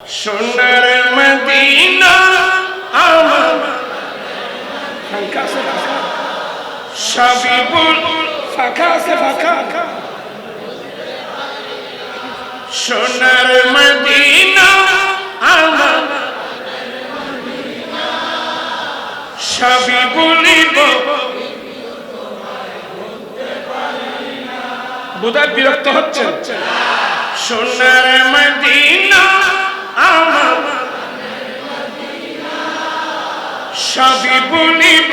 সোনার মদিনা আমার। ফাঁকা আছে ফাঁকা সবই বল ফাঁকা আছে ফাঁকা। সোনার মদিনা আমার। সবই বলিব বোধহয় বিরক্ত হচ্ছে সোনার মদিনা আমার সবই বলিব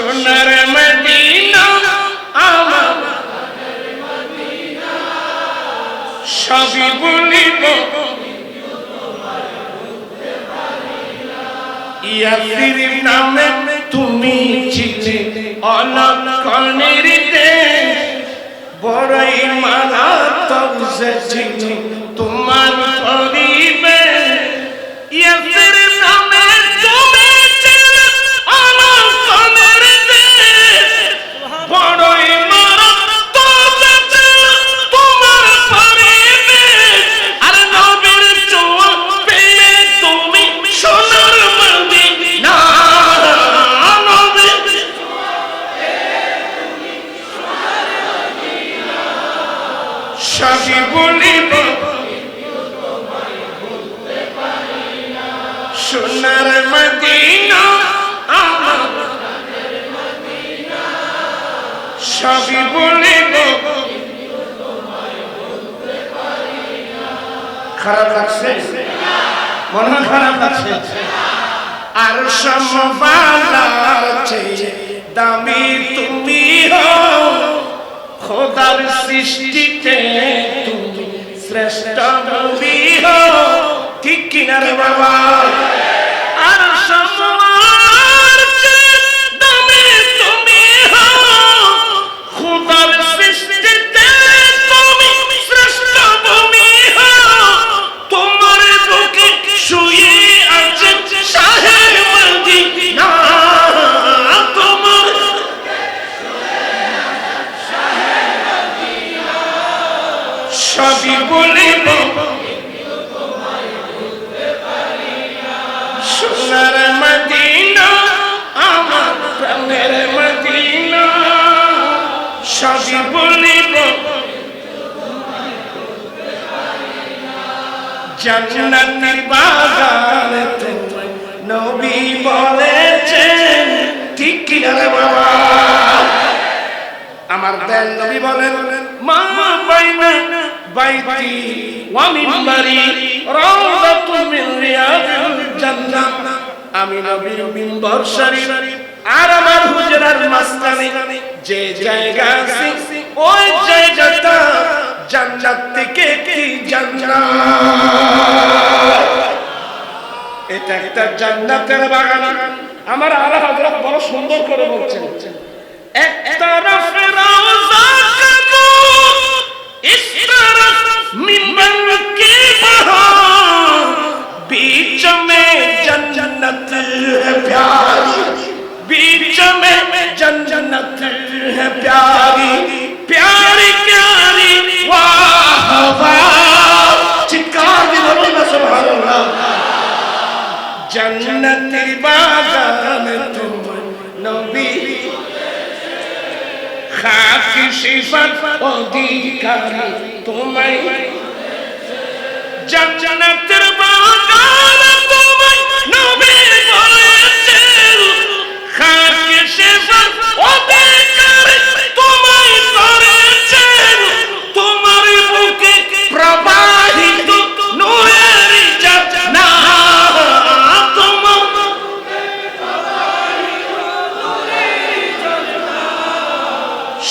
সোনার মদিনা, আমার সবই বলিব। ইয়াসির নামে তুমি ছিলে অলক্ষণের বড়ই মারাত্মক যে ছিল। তোমার সবই বলিব। সোনার মদিনা সবই বলিব। খারাপ লাগছে? মনে খারাপ লাগছে। আর সমবালার চেয়ে দামি তুমি হও। খোদার সৃষ্টিতে তুমি শ্রেষ্ঠ নবী হও ঠিক কিনা রে বাবা। আর সমবার সবই বলিব। সোনার মদিনা, আমার প্রাণের মদিনা, সবই বলিব। জান্নাতের বাগান নবী বলেছেন, ঠিক কিনা রে বাবা? আমার দেন নবী বলেন, মা বাইনা ওয়া মিম্বারি রাউদাতুম মিন রিয়াদিল জান্নাহ। আমি নবীর মিম্বর আর আমার হুজরার মাঝখানে যে জায়গা আছে, ওই জায়গাটা জান্নাত থেকে কি জান্নাত? এটা একটা জান্নাতের বাগান। আমার আলা হযরত বড় সুন্দর করে বলছেন এক जन्नत है प्यारी। बीच में जन्नत है प्यारी। प्यारी प्यारी, वाह वाह। चित्कार की तो नबी ना सुभान अल्लाह जन्नत बागान तुम नबी। खाक सिफत अधिकारी तुम्हें। जन्नत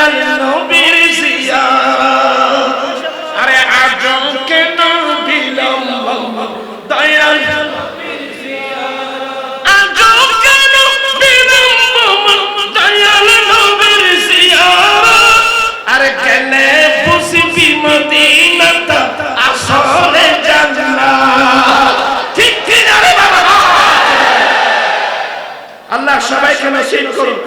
দয়াল নবীর জিয়া আরে আজ কেন বিলম্ব দয়াল? আরে কেনে বুঝবি মদিনাটা? আসলে জান্নাত। ঠিক কি না রে বাবা? আল্লাহ সবাইকে নসিব করুন।